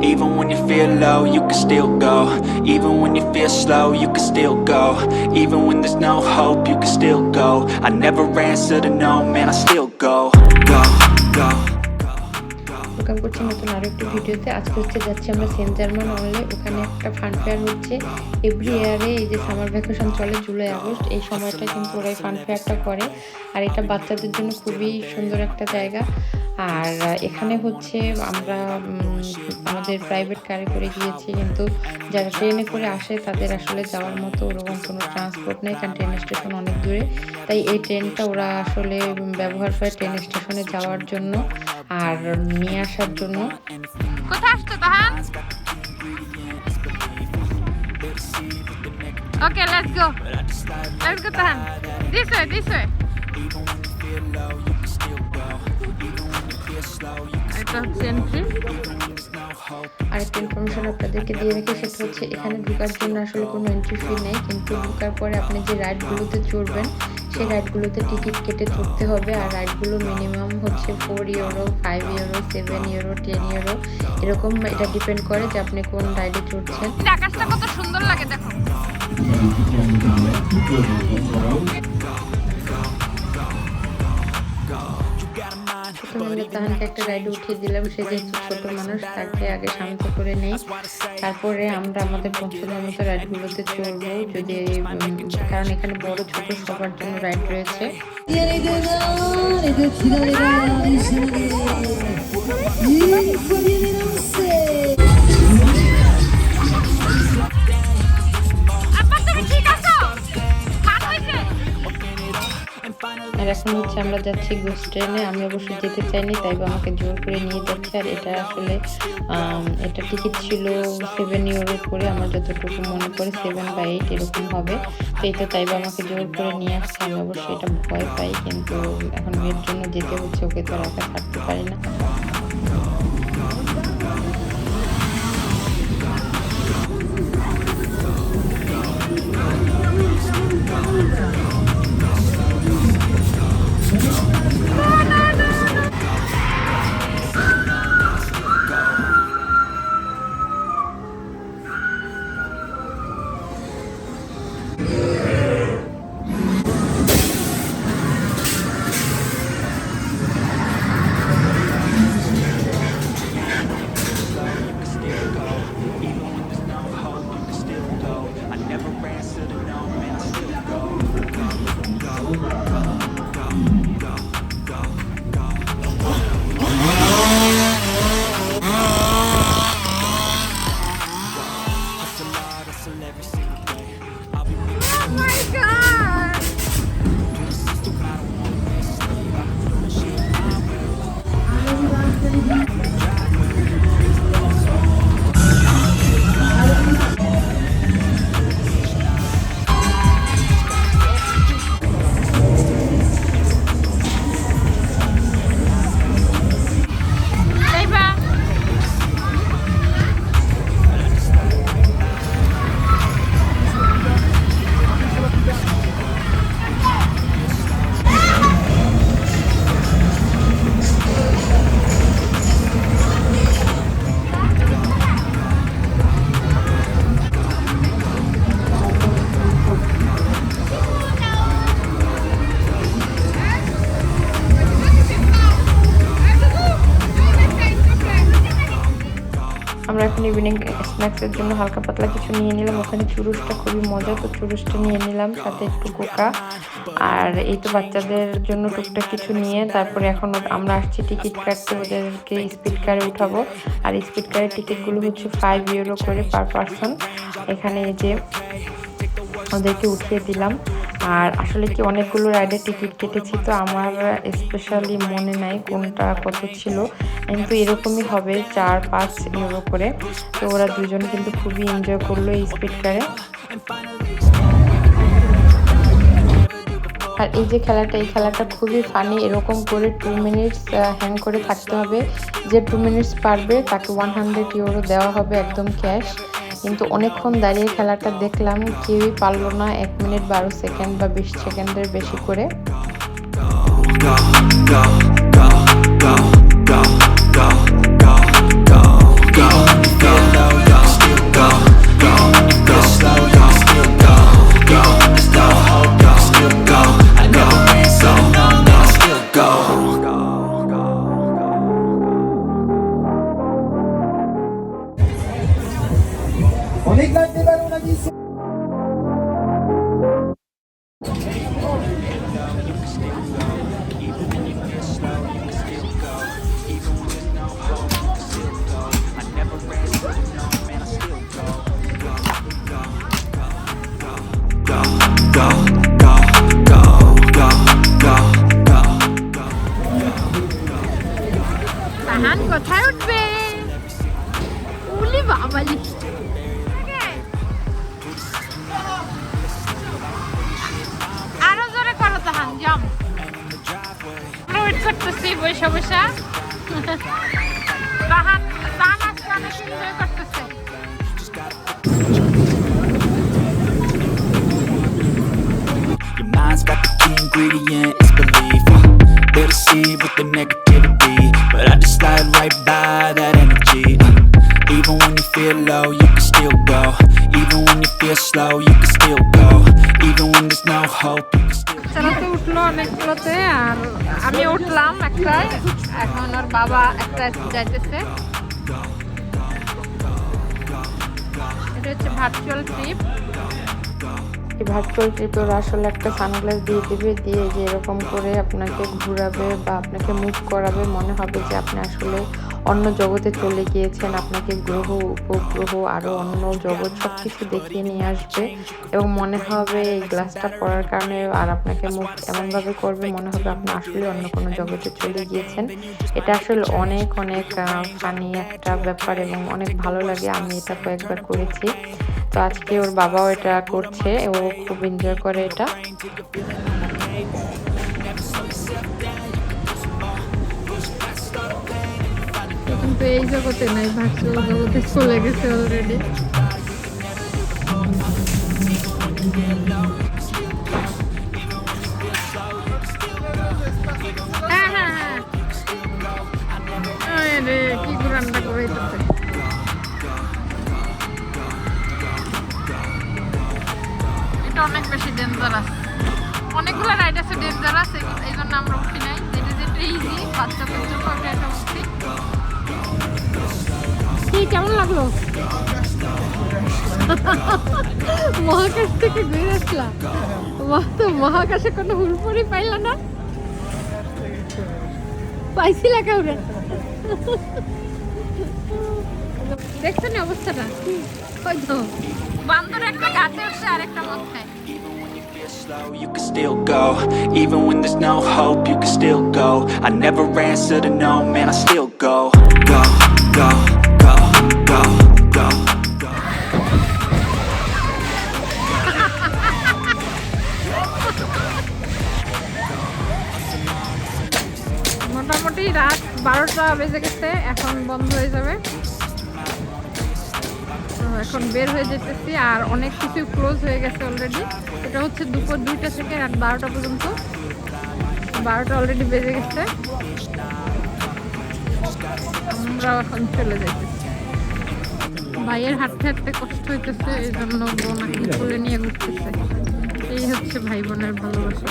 Even when you feel low, you can still go. Even when you feel slow, you can still go. Even when there's no hope, you can still go. I never answer to no, man, I still go. Go, go. Welcome করছি নতুন আরও একটি ভিডিওতে আজকে হচ্ছে যাচ্ছি আমরা Saint Germain অনলে ওখানে একটা ফান ফেয়ার হচ্ছে এভরি ইয়ারে এই যে সামার ভ্যাকেশন চলে জুলাই আগস্ট এই সময়টা কিন্তু ওরা ফান ফেয়ারটা করে আর এটা বাচ্চাদের জন্য খুবই সুন্দর একটা জায়গা আর এখানে হচ্ছে আমরা আমাদের প্রাইভেট কারে করে গিয়েছি, কিন্তু যারা ট্রেনে করে আসে, তাদের আসলে যাওয়ার মতো ওরকম কোনো ট্রান্সপোর্ট নেই, কারণ ট্রেন স্টেশন অনেক দূরে। তাই এই ট্রেনটা ওরা আসলে ব্যবহার করে ট্রেন স্টেশনে যাওয়ার জন্য আর নিয়ে আসার জন্য। কোথায় আসছো তাহান দিস ওয়ে দিস ওয়ে এটা হচ্ছে এন্ট্রি আরেকটা ইনফরমেশন আপনাদেরকে দিয়ে রেখে সেটা হচ্ছে এখানে ঢোকার জন্য আসলে কোনো এন্ট্রি ফি নেই কিন্তু ঢোকার পরে আপনি যে রাইডগুলোতে চড়বেন সেই রাইডগুলোতে টিকিট কেটে চড়তে হবে আর রাইডগুলো মিনিমাম হচ্ছে four euro five euro seven euro ten euro এরকম এটা ডিপেন্ড করে যে আপনি কোন রাইডে চড়ছেন। আকাশটা কত সুন্দর লাগে দেখো। তাহানকে একটা রাইড উঠিয়ে দিলাম, সে যেহেতু ছোট মানুষ, তাকে আগে শান্ত করে নেই। তারপরে আমরা আমাদের পছন্দের মতো রাইডগুলোতে চলবো যদি কারণ এখানে বড় ছোট সবার জন্য রাইড রয়েছে। আর এখন হচ্ছে আমরা যাচ্ছি গোস ট্রেনে আমি অবশ্যই যেতে চাইনি, তাই আমাকে জোর করে নিয়ে যাচ্ছে। আর এটা আসলে এটা টিকিট ছিল সেভেন ইউরো করে। আমার যতটুকু মনে পড়ে সেভেন বা এইট এরকম হবে। তো এটা তাই বা আমাকে জোর করে নিয়ে আসছে। আমি অবশ্যই এটা ভয় পাই, কিন্তু এখন মেয়ের জন্য যেতে হচ্ছে, ওকে তো রাখা থাকতে পারি না। every single আমরা এখন ইভিনিং স্ন্যাক্সের জন্য হালকা পাতলা কিছু নিয়ে নিলাম। ওখানে চুরুসটা খুবই মজা, তো চুরুসটা নিয়ে নিলাম, সাথে একটু কোকা আর এই তো বাচ্চাদের জন্য টুকটাক কিছু নিয়ে, তারপরে এখন আমরা আসছি টিকিট কাটতে, ওদেরকে স্পিড কারে উঠাবো। আর স্পিড কারের টিকিটগুলো হচ্ছে ফাইভ ইউরো করে পার পারসন এখানে যে ওদেরকে উঠিয়ে দিলাম। আর আসলে কি অনেকগুলো রাইডের টিকিট কেটেছি, তো আমার স্পেশালি মনে নাই কোনটা কত ছিল। কিন্তু এরকমই হবে চার, পাঁচ ইউরো করে। তো ওরা দুজন কিন্তু খুবই এনজয় করল এই স্পিড কারে আর এই যে খেলাটা, এই খেলাটা খুবই ফানি এরকম করে টু মিনিটস হ্যাং করে থাকতে হবে। যে টু মিনিটস পারবে তাকে ওয়ান হান্ড্রেড ইউরো দেওয়া হবে একদম ক্যাশ কিন্তু অনেকক্ষণ দাঁড়িয়ে খেলাটা দেখলাম, কেউই পারল না এক মিনিট বারো সেকেন্ড বা বিশ সেকেন্ডের বেশি করে। Biglang di laro ng iso. Go. করতেছি বৈশা বৈশা তাহান তাহান আজকে অনেক এনজয় করতেছে Your mind's got the key ingredient, it's belief. Uh, They're deceived with the negativity, but I just slide right by that energy. Uh, even when you feel low, you feel slow, you can still go. Even when there's no hope, you can still. বাচ্চারা তো উঠল অনেকগুলোতে আর আমি উঠলাম একটায় এখন ওর বাবা একটা যাইতেছে এটা হচ্ছে ভার্চুয়াল ট্রিপ এই ভার্চুয়াল ট্রিপে ওরা আসলে একটা সানগ্লাস দিয়ে দেবে দিয়ে যে এরকম করে আপনাকে ঘুরাবে বা আপনাকে মুভ করাবে মনে হবে যে আপনি আসলে অন্য জগতে চলে গিয়েছেন, আপনাকে গ্রহ, উপগ্রহ আরও অন্য জগৎ সব কিছু দেখিয়ে নিয়ে আসবে এবং মনে হবে এই গ্লাসটা পরার কারণে আর আপনাকে মুখ এমনভাবে করবে মনে হবে আপনি আসলে অন্য কোনো জগতে চলে গিয়েছেন। এটা আসলে অনেক অনেক ফানি একটা ব্যাপার এবং অনেক ভালো লাগে। আমি এটা কয়েকবার করেছি। তো আজকে ওর বাবাও এটা করছে, ও খুব এনজয় করে এটা। কিন্তু এই জগতে নাই, ভার্চুয়াল জগতে চলে গেছে অলরেডি হ্যাঁ হ্যাঁ হ্যাঁ। কি করাইতেছে। এটা অনেক বেশি ডেঞ্জারাস অনেকগুলো রাইড আছে ডেঞ্জারাস এই জন্য আমরা উঠি নাই। যেটা যেটা ইজি ওটা একটা উঠছি কি কেমন লাগল মহাকাশ থেকে ঘুরে আসলাম তো মহাকাশে কোনো হুলপুরি পাইল না পাইছিলা কাউরে দেখছেন এই অবস্থাটা ওই তো বান্দর একটা গাছে উঠছে আর একটা মদ খায় slow, you can still go. Even when there's no hope, you can still go. I never answer to no, man, I still go, go, go, রাত বারোটা বেজে গেছে, এখন বন্ধ হয়ে যাবে। এখন বের হয়ে যেতেছি, আর অনেক কিছু ক্লোজ হয়ে গেছে অলরেডি এটা হচ্ছে দুপুর দুইটা থেকে রাত বারোটা পর্যন্ত। বারোটা অলরেডি বেজে গেছে। আমরা এখন চলে যাইতেছি। ভাইয়ের হাঁটতে হাঁটতে কষ্ট হইতেছে, এই জন্য বোন কোলে নিয়ে ঘুরতেছে। এই হচ্ছে ভাই বোনের ভালোবাসা।